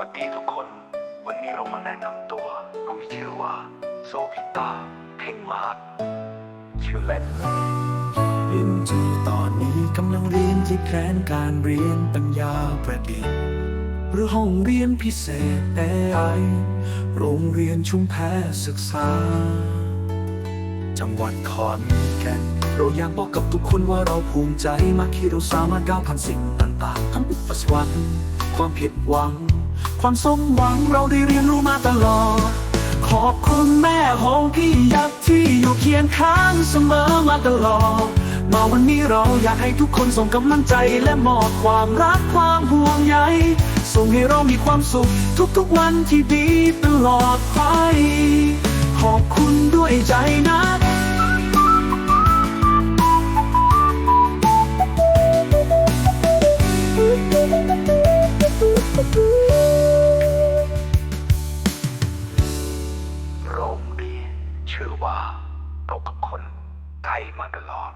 วัสดีทุกคน วันนี้เรามาแนะนำตัวเรามีชื่อว่าโซพิตาเพ่งมาศชื่อเล่นเรียนจูตอนนี้กำลังเรียนที่แผนการเรียนปัญญาประดิษฐ์หรือห้องเรียนพิเศษ AI โรงเรียนชุมแพศึกษา จังหวัดขอนแก่นเราอยากบอกกับทุกคนว่าเราภูมิใจมากที่เราสามารถก้าวผ่านสิ่งต่างๆทั้งอุปสรรคความผิดหวัง ความสมหวังเราได้เรียนรู้มาตลอด ขอบคุณแม่ของพี่ยักษ์ที่อยู่เคียงข้างเสมอมาตลอด มาวันนี้เราอยากให้ทุกคนส่งกำลังใจและมอบความรักความห่วงใย ส่งให้เรามีความสุข ทุกๆวันที่ดีตลอดไป ขอบคุณ ชื่อว่าเรากับคนไทยมาตลอด